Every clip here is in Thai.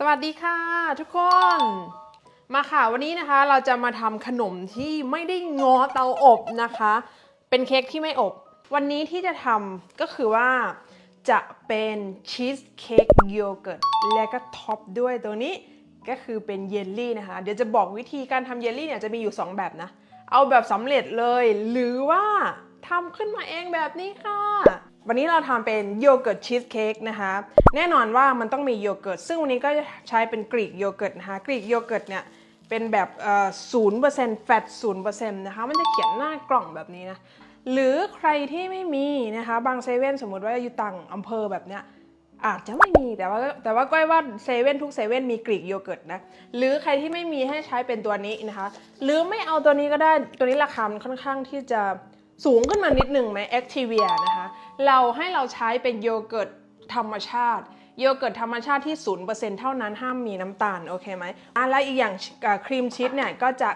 สวัสดีค่ะทุกคน มาค่ะวันนี้นะคะเราจะมาทำขนมที่ไม่ได้งอเตาอบนะคะ เป็นเค้กที่ไม่อบ วันนี้ที่จะทำก็คือว่าจะเป็นชีสเค้กโยเกิร์ตและก็ท็อปด้วยตัวนี้ก็คือเป็นเยลลี่นะคะ เดี๋ยวจะบอกวิธีการทำเยลลี่เนี่ยจะมีอยู่ 2 แบบนะ เอาแบบสำเร็จเลยหรือว่าทำขึ้นมาเองแบบนี้ค่ะ วันนี้เราทำเป็นโยเกิร์ตชีสเค้กนะคะ แน่นอนว่ามันต้องมีโยเกิร์ต ซึ่งวันนี้ก็จะใช้เป็นกรีกโยเกิร์ตนะคะ กรีกโยเกิร์ตเนี่ยเป็นแบบศูนย์เปอร์เซ็นต์แฟตศูนย์เปอร์เซ็นต์นะคะ มันจะเขียนหน้ากล่องแบบนี้นะ หรือใครที่ไม่มีนะคะ บางเซเว่นสมมติว่าอยู่ต่างอำเภอแบบเนี้ยอาจจะไม่มีแต่ว่าแต่ว่าก้อยว่าเซเว่นทุกเซเว่นมีกรีกโยเกิร์ตนะหรือใครที่ไม่มีให้ใช้เป็นตัวนี้นะคะ หรือไม่เอาตัวนี้ก็ได้ตัวนี้ราคามันค่อนข้างที่จะ สูงขึ้นมานิดหนึ่งไหม Activia นะคะ เราให้เราใช้เป็นโยเกิร์ตธรรมชาติ โยเกิร์ตธรรมชาติที่ 0%เท่านั้นห้ามมีน้ำตาล โอเคไหมอะแล้วอีกอย่างครีมชีสเนี่ยก็จะ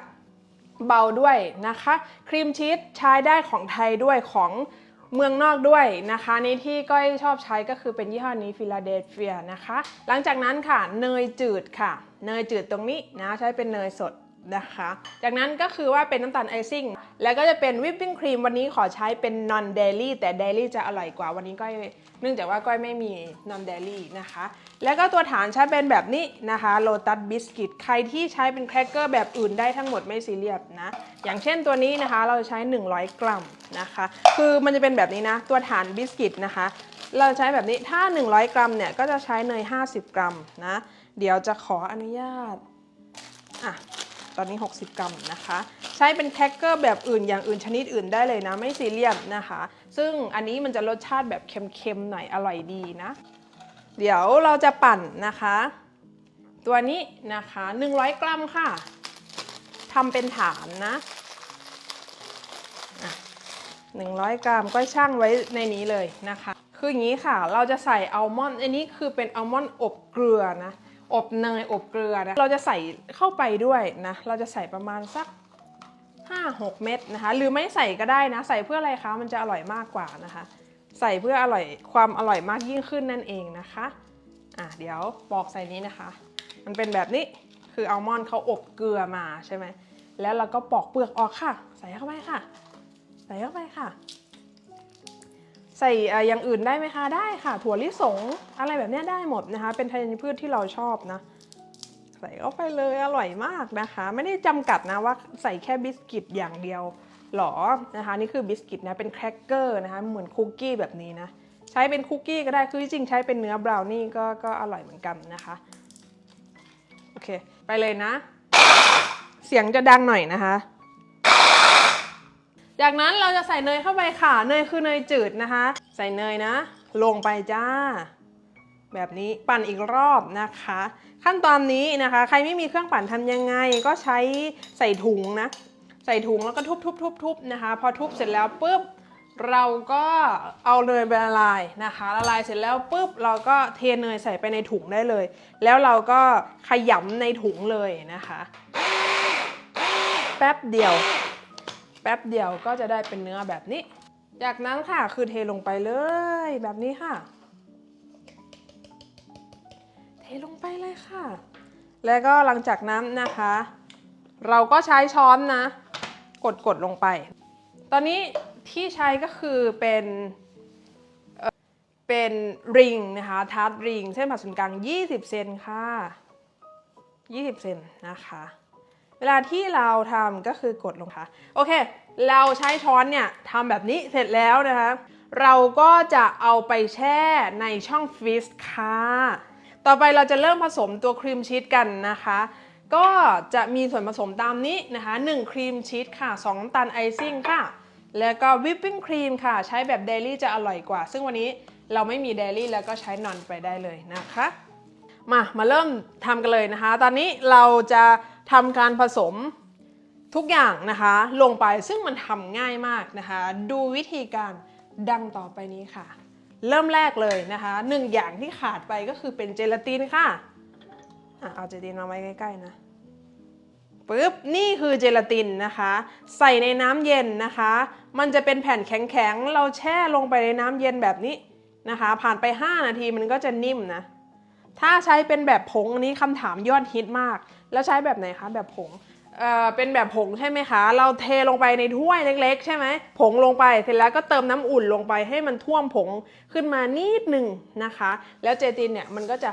เบาด้วยนะคะ ครีมชีสใช้ได้ของไทยด้วยของเมืองนอกด้วยนะคะนี่ที่ก้อยชอบใช้ก็คือเป็นยี่ห้อนี้ฟิลาเดลเฟียนะคะ หลังจากนั้นค่ะเนยจืดค่ะ เนยจืดตรงนี้นะใช้เป็นเนยสด นะคะ จากนั้นก็คือว่าเป็นน้ำตาลไอซิ่ง แล้วก็จะเป็นวิปปิ้งครีมวันนี้ขอใช้เป็น non dairy แต่ dairy จะอร่อยกว่าวันนี้ก้อยเนื่องจากว่าก้อยไม่มี non dairy นะคะ แล้วก็ตัวฐานใช้เป็นแบบนี้นะคะ Lotus Biscuit ใครที่ใช้เป็นแครกเกอร์แบบอื่นได้ทั้งหมดไม่ซีเรียสนะ อย่างเช่นตัวนี้นะคะเราใช้ 100 กรัมนะคะ คือมันจะเป็นแบบนี้นะ ตัวฐานบิสกิตนะคะ เราใช้แบบนี้ถ้า 100 กรัมเนี่ยก็จะใช้เนย 50 กรัมนะ เดี๋ยวจะขออนุญาตอะ ตอนนี้ 60 กรัมนะคะ ใช้เป็นแครกเกอร์แบบอื่นอย่างอื่นชนิดอื่นได้เลยนะ ไม่ซีเรียสนะคะ ซึ่งอันนี้มันจะรสชาติแบบเค็มๆหน่อยอร่อยดีนะ เดี๋ยวเราจะปั่นนะคะ ตัวนี้นะคะ 100 กรัมค่ะทำเป็นฐานนะอะ100 กรัมก็ช่างไว้ในนี้เลยนะคะ คืออย่างนี้ค่ะ เราจะใส่อัลมอนด์ อันนี้คือเป็นอัลมอนด์อบเกลือนะ อบเนยอบเกลือนะเราจะใส่เข้าไปด้วยนะเราจะใส่ประมาณสัก 5-6 เม็ดนะคะ หรือไม่ใส่ก็ได้นะ ใส่เพื่ออะไรคะมันจะอร่อยมากกว่านะคะ ใส่เพื่ออร่อยความอร่อยมากยิ่งขึ้นนั่นเองนะคะอะเดี๋ยวปอกใส่นี้นะคะ มันเป็นแบบนี้คืออัลมอนด์เขาอบเกลือมาใช่ไหมแล้วเราก็ปอกเปลือกออกค่ะ ใส่เข้าไปค่ะ ใส่เข้าไปค่ะ ใส่อย่างอื่นได้ไหมคะได้ค่ะ ถั่วลิสงอะไรแบบนี้ได้หมดนะคะ เป็นธัญพืชที่เราชอบนะ ใส่เข้าไปเลยอร่อยมากนะคะ ไม่ได้จำกัดนะว่าใส่แค่บิสกิตอย่างเดียวหรอนะคะนี่คือบิสกิตนะเป็นแครกเกอร์นะคะเหมือนคุกกี้แบบนี้นะใช้เป็นคุกกี้ก็ได้คือจริงๆใช้เป็นเนื้อบราวนี่ก็ก็อร่อยเหมือนกันนะคะโอเค ไปเลยนะ เสียงจะดังหน่อยนะคะ จากนั้นเราจะใส่เนยเข้าไปค่ะ เนยคือเนยจืดนะคะ ใส่เนยนะ ลงไปจ้า แบบนี้ปั่นอีกรอบนะคะ ขั้นตอนนี้นะคะ ใครไม่มีเครื่องปั่นทำยังไง ก็ใช้ใส่ถุงนะ ใส่ถุงแล้วก็ทุบๆๆๆนะคะ พอทุบเสร็จแล้วปุ๊บเราก็เอาเนยไปละลายนะคะ ละลายเสร็จแล้วปุ๊บเราก็เทเนยใส่ไปในถุงได้เลย แล้วเราก็ขยำในถุงเลยนะคะ แป๊บเดียว แป๊บเดียวก็จะได้เป็นเนื้อแบบนี้ จากนั้นค่ะคือเทลงไปเลยแบบนี้ค่ะ เทลงไปเลยค่ะ แล้วก็หลังจากนั้นนะคะ เราก็ใช้ช้อนนะ กดกดลงไป ตอนนี้ที่ใช้ก็คือเป็นเเป็นริงนะคะทาร์ตริงเส้นผ่าศูนย์กลาง 20 เซนค่ะ 20 เซนนะคะ เวลาที่เราทำก็คือกดลงค่ะ โอเค เราใช้ช้อนเนี่ยทำแบบนี้เสร็จแล้วนะคะ เราก็จะเอาไปแช่ในช่องฟรีซค่ะ ต่อไปเราจะเริ่มผสมตัวครีมชีสกันนะคะ ก็จะมีส่วนผสมตามนี้นะคะ 1 ครีมชีสค่ะ 2 น้ำตาลไอซิ่งค่ะ แล้วก็วิปปิ้งครีมค่ะ ใช้แบบเดลี่จะอร่อยกว่า ซึ่งวันนี้เราไม่มีเดลี่แล้วก็ใช้นอนไปได้เลยนะคะ มา มาเริ่มทำกันเลยนะคะ ตอนนี้เราจะ ทำการผสมทุกอย่างนะคะลงไปซึ่งมันทำง่ายมากนะคะ ดูวิธีการดังต่อไปนี้ค่ะ เริ่มแรกเลยนะคะหนึ่งอย่างที่ขาดไปก็คือเป็นเจลาตินค่ะอะเอาเจลาตินมาไว้ใกล้ๆนะปึ๊บนี่คือเจลาตินนะคะ ใส่ในน้ำเย็นนะคะ มันจะเป็นแผ่นแข็งๆเราแช่ลงไปในน้ำเย็นแบบนี้นะคะ ผ่านไป 5 นาทีมันก็จะนิ่มนะ ถ้าใช้เป็นแบบผงอันนี้คำถามยอดฮิตมาก แล้วใช้แบบไหนคะแบบผงเอ่อเป็นแบบผงใช่ไหมคะ เราเทลงไปในถ้วยเล็ก ๆ ใช่ไหมผงลงไปเสร็จแล้วก็เติมน้ำอุ่นลงไปให้มันท่วมผงขึ้นมานิดหนึ่งนะคะ แล้วเจตินเนี่ยมันก็จะ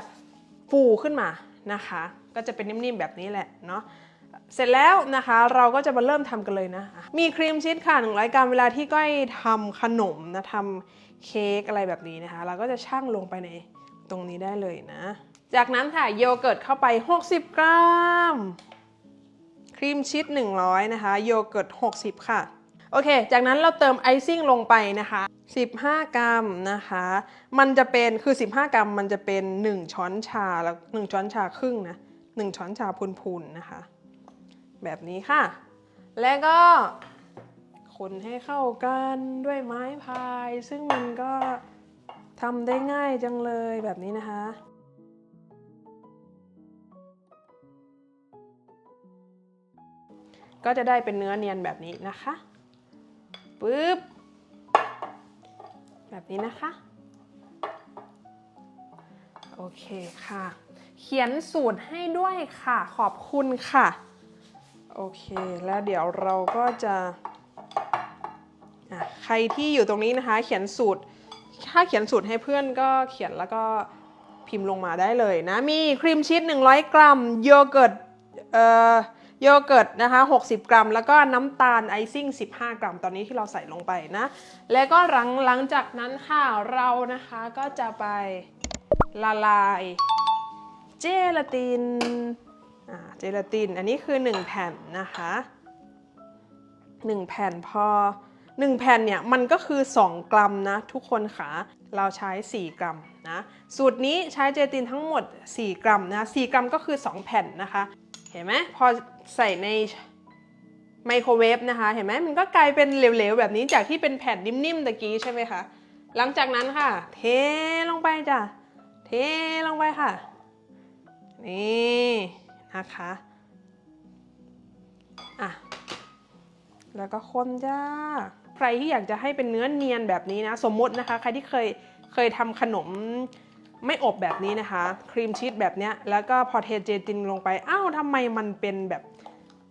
ฟูขึ้นมานะคะ ก็จะเป็นนิ่มๆแบบนี้แหละเนาะเสร็จแล้วนะคะเราก็จะมาเริ่มทำกันเลยนะ มีครีมชีสค่ะ100กรัมเวลาที่ก้อยทำขนมนะทำเค้กอะไรแบบนี้นะคะ เราก็จะชั่งลงไปใน ตรงนี้ได้เลยนะ จากนั้นค่ะโยเกิร์ตเข้าไป 60 กรัม ครีมชีส100 นะคะ โยเกิร์ต 60 ค่ะ โอเค จากนั้นเราเติมไอซิ่งลงไปนะคะ 15 กรัมนะคะ มันจะเป็นคือ 15 กรัมมันจะเป็น 1 ช้อนชาแล้ว1ช้อนชาครึ่งนะ 1 ช้อนชาพูนๆนะคะ แบบนี้ค่ะ แล้วก็คนให้เข้ากันด้วยไม้พาย ซึ่งมันก็ ทำได้ง่ายจังเลยแบบนี้นะคะ ก็จะได้เป็นเนื้อเนียนแบบนี้นะคะปึ๊บแบบนี้นะคะ โอเคค่ะ เขียนสูตรให้ด้วยค่ะ ขอบคุณค่ะ โอเค แล้วเดี๋ยวเราก็จะ ใครที่อยู่ตรงนี้นะคะ เขียนสูตร ถ้าเขียนสูตรให้เพื่อนก็เขียนแล้วก็พิมพ์ลงมาได้เลยนะ มีครีมชีส100 กรัม โยเกิร์ตเอ่อโยเกิร์ตนะคะ60 กรัม แล้วก็น้ำตาลไอซิ่ง 15 กรัม ตอนนี้ที่เราใส่ลงไปนะ แล้วก็หลังหลังจากนั้นค่ะเรานะคะก็จะไปละลายเจลาตินอ่าเจลาติน อันนี้คือ 1 แผ่นนะคะ 1 แผ่นพอ 1แผ่นเนี่ยมันก็คือ 2 กรัมนะทุกคนค่ะเราใช้ 4 กรัมนะสูตรนี้ใช้เจลาตินทั้งหมด 4 กรัมนะ4กรัมก็คือ 2 แผ่นนะคะ เห็นไหมพอใส่ในไมโครเวฟนะคะ เห็นไหมมันก็กลายเป็นเหลวๆ แบบนี้จากที่เป็นแผ่นนิ่มๆตะกี้ใช่ไหมคะหลังจากนั้นค่ะ เทลงไปจ้ะเทลงไปค่ะ นี่นะคะอะแล้วก็คนจ้า ใครที่อยากจะให้เป็นเนื้อเนียนแบบนี้นะ สมมตินะคะ ใครที่เคยเคยทำขนมไม่อบแบบนี้นะคะ ครีมชีสแบบเนี้ยแล้วก็พอเทเจตินลงไปอ้าวทำไมมันเป็นแบบ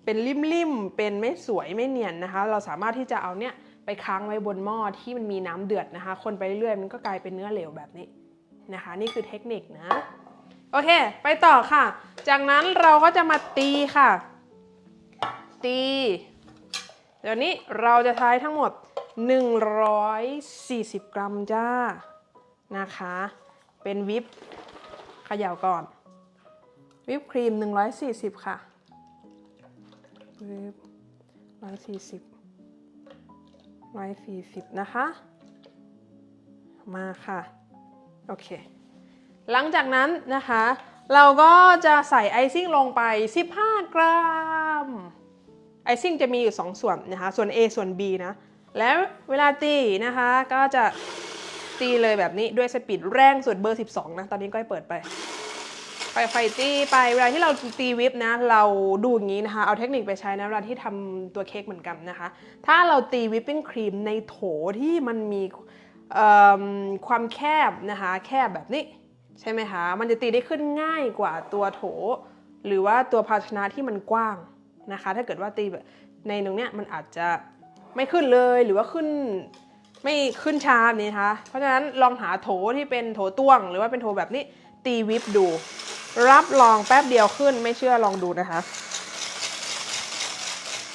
เป็นริมๆเป็นไม่สวยไม่เนียนนะคะ เราสามารถที่จะเอาเนี้ยไปค้างไว้บนหม้อที่มันมีน้ำเดือดนะคะ คนไปเรื่อยๆมันก็กลายเป็นเนื้อเหลวแบบนี้นะคะ นี่คือเทคนิคนะ โอเค ไปต่อค่ะ จากนั้นเราก็จะมาตีค่ะ ตี เดี๋ยวนี้เราจะใช้ทั้งหมด 140 กรัมจ้า นะคะ เป็นวิปขย่าก่อน วิปครีม 140 ค่ะวิป140 140 นะคะ มาค่ะ โอเค หลังจากนั้นนะคะ เราก็จะใส่ไอซิ่งลงไป 15 กรัม ไอซิ่งจะมีอยู่ 2 ส่วนนะคะส่วน A ส่วน B นะแล้วเวลาตีนะคะก็จะตีเลยแบบนี้ด้วยสปีดแรงสุดเบอร์ 12 นะ ตอนนี้ก้อยเปิดไปไฟไฟตีไปเวลาที่เราตีวิปนะ เราดูอย่างนี้นะคะ เอาเทคนิคไปใช้นะเวลาที่ทำตัวเค้กเหมือนกันนะคะ ถ้าเราตีวิปปิ้งครีมในโถที่มันมีความแคบนะคะ แคบแบบนี้ ใช่ไหมคะ มันจะตีได้ขึ้นง่ายกว่าตัวโถ หรือว่าตัวภาชนะที่มันกว้าง นะคะ ถ้าเกิดว่าตีแบบในตรงเนี้ยมันอาจจะไม่ขึ้นเลยหรือว่าขึ้นไม่ขึ้นชาแบบนี้นะคะ เพราะฉะนั้นลองหาโถที่เป็นโถต้วง หรือว่าเป็นโถแบบนี้ตีวิปดู รับรองแป๊บเดียวขึ้นไม่เชื่อลองดูนะคะ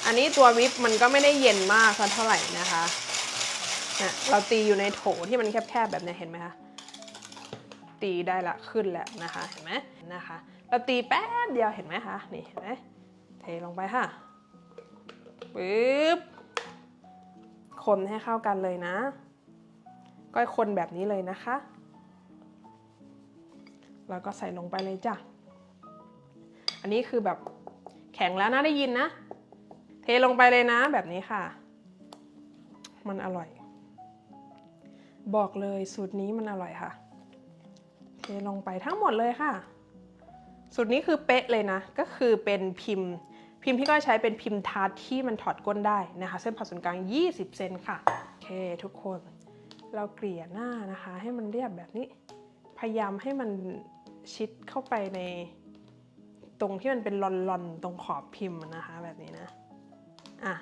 อันนี้ตัววิปมันก็ไม่ได้เย็นมากสักเท่าไหร่นะคะนี่เราตีอยู่ในโถที่มันแคบๆแบบนี้เห็นไหมคะตีได้ละขึ้นแล้วนะคะเห็นไหมนะคะ เราตีแป๊บเดียวเห็นไหมคะนี่เห็นไหม เทลงไปค่ะปึ๊บคนให้เข้ากันเลยนะก็คนแบบนี้เลยนะคะ แล้วก็ใส่ลงไปเลยจ้ะ อันนี้คือแบบแข็งแล้วนะได้ยินนะ เทลงไปเลยนะแบบนี้ค่ะ มันอร่อย บอกเลยสูตรนี้มันอร่อยค่ะ เทลงไปทั้งหมดเลยค่ะ สูตรนี้คือเป๊ะเลยนะ ก็คือเป็นพิมพ์ พิมพ์ที่ก้อยใช้เป็นพิมพ์ทาร์ตที่มันถอดก้นได้นะคะ เส้นผ่าศูนย์กลาง 20 เซนค่ะ โอเคทุกคน เราเกลี่ยหน้านะคะ ให้มันเรียบแบบนี้ พยายามให้มันชิดเข้าไปในตรงที่มันเป็นลอนๆ ตรงขอบพิมพ์นะคะ แบบนี้นะ อะ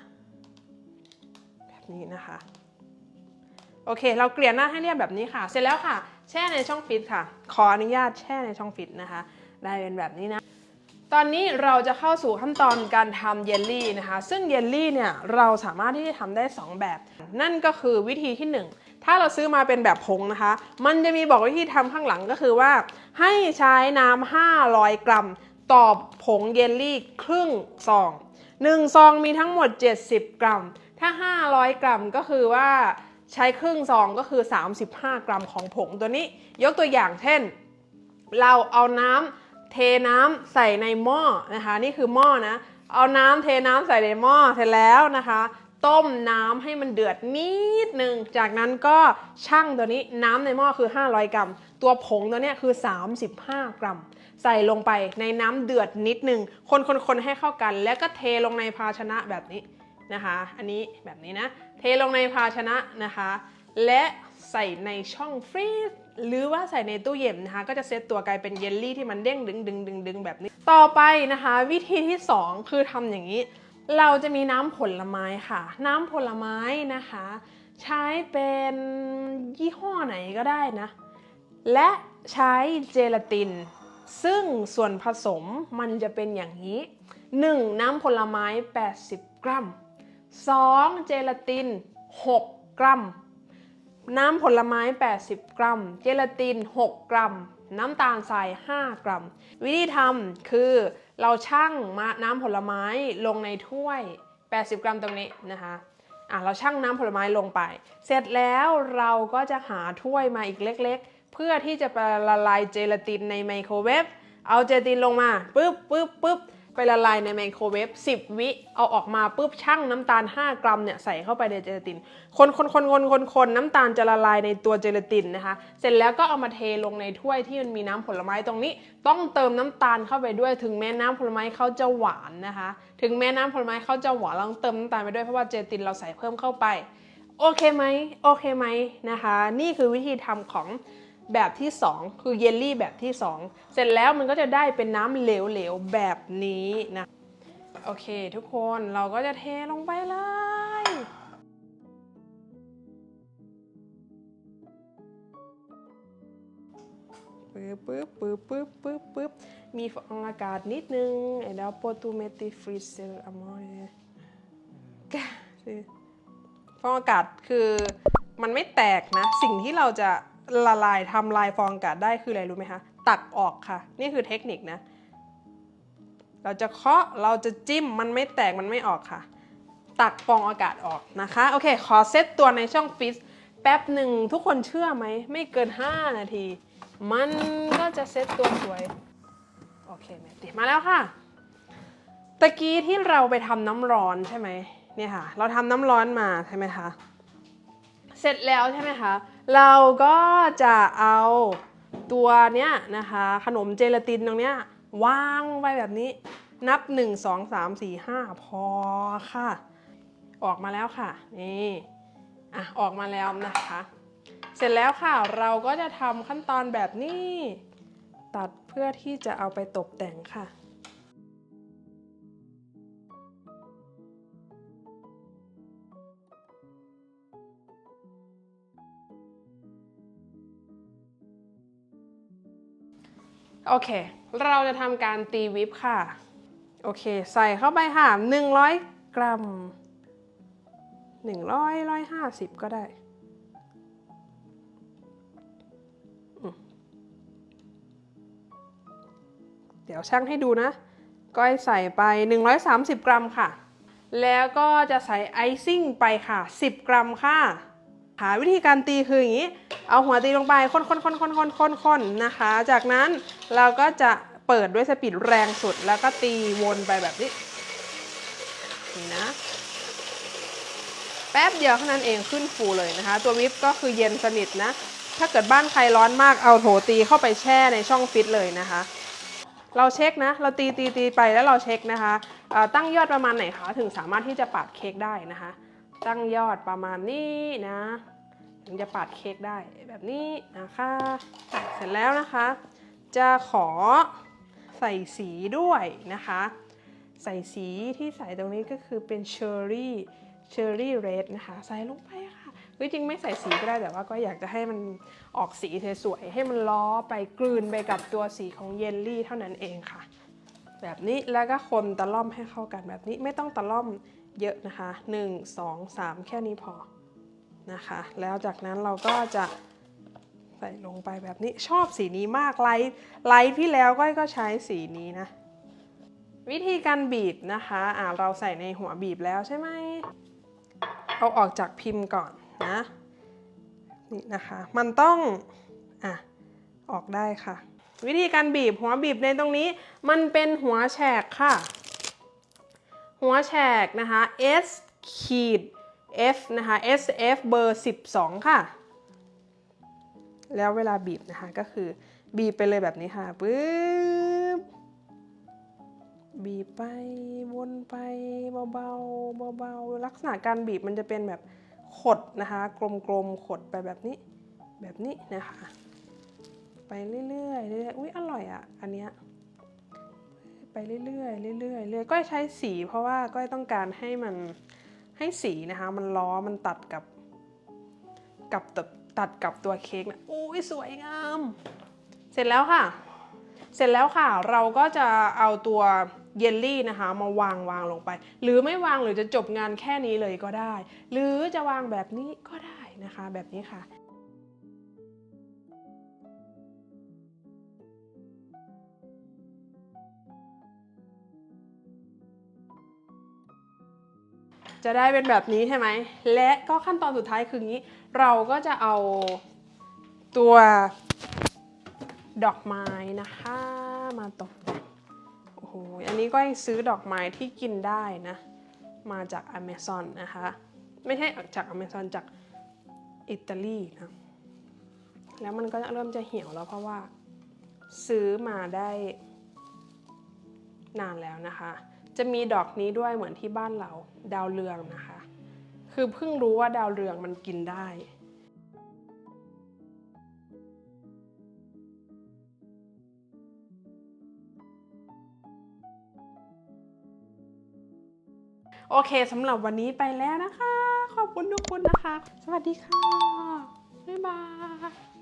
แบบนี้นะคะ โอเค เราเกลี่ยหน้าให้เรียบแบบนี้ค่ะ เสร็จแล้วค่ะ แช่ในช่องฟิตค่ะ ขออนุญาตแช่ในช่องฟิตนะคะ ได้เป็นแบบนี้นะ ตอนนี้เราจะเข้าสู่ขั้นตอนการทำเยลลี่นะคะ ซึ่งเยลลี่เนี่ยเราสามารถที่จะทำได้ 2 แบบ นั่นก็คือวิธีที่ 1 ถ้าเราซื้อมาเป็นแบบผงนะคะ มันจะมีบอกวิธีทำข้างหลังก็คือว่า ให้ใช้น้ำ500 กรัมต่อผงเยลลี่ครึ่งซอง1ซองมีทั้งหมด 70 กรัม ถ้า 500 กรัมก็คือว่าใช้ครึ่งซองก็คือ 35 กรัมของผงตัวนี้ ยกตัวอย่างเช่น เราเอาน้ำ เทน้ำใส่ในหม้อนะคะ นี่คือหม้อนะ เอาน้ำเทน้ำใส่ในหม้อเสร็จแล้วนะคะ ต้มน้ำให้มันเดือดนิดนึง จากนั้นก็ชั่งตัวนี้น้ำในหม้อคือ 500 กรัม ตัวผงตัวเนี้ยคือ 35 กรัม ใส่ลงไปในน้ำเดือดนิดนึง คนๆๆให้เข้ากัน แล้วก็เทลงในภาชนะแบบนี้นะคะ อันนี้แบบนี้นะ เทลงในภาชนะนะคะ และใส่ในช่องฟรีซหรือว่าใส่ในตู้เย็นนะคะ ก็จะเซตตัวกลายเป็นเยลลี่ที่มันเด้งดึงดึงดึงดึงแบบนี้ ต่อไปนะคะ วิธีที่ 2 คือทำอย่างนี้ เราจะมีน้ำผลไม้ค่ะ น้ำผลไม้นะคะ ใช้เป็นยี่ห้อไหนก็ได้นะ และใช้เจลาติน ซึ่งส่วนผสมมันจะเป็นอย่างนี้ 1. น้ำผลไม้ 80 กรัม 2. เจลาติน 6 กรัม น้ำผลไม้ 80 กรัม เจลาติน 6 กรัม น้ำตาลทราย 5 กรัม วิธีทำคือเราชั่งมาน้ำผลไม้ลงในถ้วย 80 กรัมตรงนี้นะคะอะเราชั่งน้ำผลไม้ลงไป เสร็จแล้วเราก็จะหาถ้วยมาอีกเล็ก ๆ เพื่อที่จะละลายเจลาตินในไมโครเวฟ เอาเจลาตินลงมาปึ๊บปึ๊บปึ๊บ ไปละลายในไมโครเวฟ10 วิเอาออกมาปุ๊บชั่งน้ำตาล 5 กรัมเนี่ยใส่เข้าไปในเจลาติน คนคนคนคนคนคนน้ำตาลจะละลายในตัวเจลาตินนะคะ เสร็จแล้วก็เอามาเทลงในถ้วยที่มันมีน้ำผลไม้ตรงนี้ ต้องเติมน้ำตาลเข้าไปด้วย ถึงแม้น้ำผลไม้เขาจะหวานนะคะ ถึงแม้น้ำผลไม้เขาจะหวานเราต้องเติมน้ำตาลไปด้วยเพราะว่าเจลาตินเราใส่เพิ่มเข้าไป โอเคไหมโอเคไหมนะคะ นี่คือวิธีทำของ แบบที่ 2 คือเยลลี่แบบที่ 2 เสร็จแล้วมันก็จะได้เป็นน้ำเหลวๆแบบนี้นะ โอเค ทุกคนเราก็จะเทลงไปเลยปึ๊บปึ๊บปึ๊บปึ๊บปึ๊บปึ๊บมีฟองอากาศนิดนึงไอ้ดาวโปตูเมติฟรีเซอร์อมอร์ฟองอากาศคือมันไม่แตกนะ สิ่งที่เราจะ ละลายทำลายฟองอากาศได้คืออะไรรู้ไหมคะ ตักออกค่ะ นี่คือเทคนิคนะ เราจะเคาะเราจะจิ้มมันไม่แตกมันไม่ออกค่ะ ตักฟองอากาศออกนะคะ โอเค ขอเซตตัวในช่องฟิสแป๊บหนึ่งทุกคนเชื่อไหม ไม่เกิน 5 นาที มันก็จะเซตตัวสวย โอเคแมตติมาแล้วค่ะ ตะกี้ที่เราไปทำน้ำร้อนใช่ไหมเนี่ยค่ะ เราทำน้ำร้อนมาใช่ไหมคะ เสร็จแล้วใช่ไหมคะ เราก็จะเอาตัวเนี้ยนะคะ ขนมเจลาตินตรงเนี้ยวางลงไปแบบนี้ นับ 1 2 3 4 5 พอค่ะ ออกมาแล้วค่ะ นี่อะออกมาแล้วนะคะ เสร็จแล้วค่ะเราก็จะทำขั้นตอนแบบนี้ ตัดเพื่อที่จะเอาไปตกแต่งค่ะ โอเค เราจะทำการตีวิปค่ะ โอเค ใส่เข้าไปค่ะ 100 กรัม 100 150 ก็ได้เดี๋ยวช่างให้ดูนะ ก้อยใส่ไป 130 กรัมค่ะ แล้วก็จะใส่ไอซิ่งไปค่ะ 10 กรัมค่ะ หาวิธีการตีคืออย่างนี้ เอาหัวตีลงไปคนคนคนคนคนนนนะคะ จากนั้นเราก็จะเปิดด้วยสปีดแรงสุด แล้วก็ตีวนไปแบบนี้นี่นะ แป๊บเดียวเท่านั้นเองขึ้นฟูเลยนะคะ ตัววิปก็คือเย็นสนิทนะ ถ้าเกิดบ้านใครร้อนมากเอาโถตีเข้าไปแช่ในช่องฟิตเลยนะคะ เราเช็คนะ เราตีตีตีไปแล้วเราเช็คนะคะตั้งยอดประมาณไหนคะถึงสามารถที่จะปาดเค้กได้นะคะ ตั้งยอดประมาณนี้นะ ถึงจะปาดเค้กได้แบบนี้นะคะอ่เสร็จแล้วนะคะ จะขอใส่สีด้วยนะคะ ใส่สีที่ใส่ตรงนี้ก็คือเป็นเชอร์รี่เชอร์รี่เรดนะคะ ใส่ลงไปค่ะจริงๆไม่ใส่สีก็ได้แต่ว่าก็อยากจะให้มันออกสีสวยๆให้มันล้อไปกลืนไปกับตัวสีของเยลลี่เท่านั้นเองค่ะ แบบนี้แล้วก็คนตะล่อมให้เข้ากันแบบนี้ไม่ต้องตะล่อม เยอะนะคะ 1 2 3 แค่นี้พอนะคะ แล้วจากนั้นเราก็จะใส่ลงไปแบบนี้ชอบสีนี้มากไลท์ไลท์ที่แล้วก้อยก็ใช้สีนี้นะ วิธีการบีบนะคะอ่าเราใส่ในหัวบีบแล้วใช่ไหมเอาออกจากพิมพ์ก่อนนะนี่นะคะ มันต้องอะออกได้ค่ะ วิธีการบีบหัวบีบในตรงนี้ มันเป็นหัวแฉกค่ะ หัวแฉกนะคะ S ขีด F นะคะ SF เบอร์ 12 ค่ะ แล้วเวลาบีบนะคะก็คือบีบไปเลยแบบนี้ค่ะปึ๊บบีบไปวนไปเบาๆเบาๆลักษณะการบีบมันจะเป็นแบบขดนะคะกลมๆขดไปแบบนี้แบบนี้นะคะ ไปเรื่อยๆเรื่อยๆอุ้ยอร่อยอะอันเนี้ย ไปเรื่อยๆเรื่อยๆเรื่อยๆก้อยใช้สีเพราะว่าก้อยต้องการให้มันให้สีนะคะ มันล้อมันตัดกับกับตัดตัดกับตัวเค้กนะอุ้ยสวยงาม เสร็จแล้วค่ะ เสร็จแล้วค่ะ เราก็จะเอาตัวเยลลี่นะคะ มาวางวางลงไป หรือไม่วางหรือจะจบงานแค่นี้เลยก็ได้ หรือจะวางแบบนี้ก็ได้นะคะ แบบนี้ค่ะ จะได้เป็นแบบนี้ใช่ไหม และก็ขั้นตอนสุดท้ายคืองี้ เราก็จะเอาตัวดอกไม้นะคะ มาตกแต่งโอ้โห อันนี้ก็ซื้อดอกไม้ที่กินได้นะ มาจาก Amazon นะคะ ไม่ใช่จาก Amazon จากอิตาลีนะ แล้วมันก็เริ่มจะเหี่ยวแล้วเพราะว่าซื้อมาได้นานแล้วนะคะ จะมีดอกนี้ด้วยเหมือนที่บ้านเรา ดาวเรืองนะคะ คือเพิ่งรู้ว่าดาวเรืองมันกินได้ โอเคสำหรับวันนี้ไปแล้วนะคะ ขอบคุณทุกคนนะคะ สวัสดีค่ะ บ๊ายบาย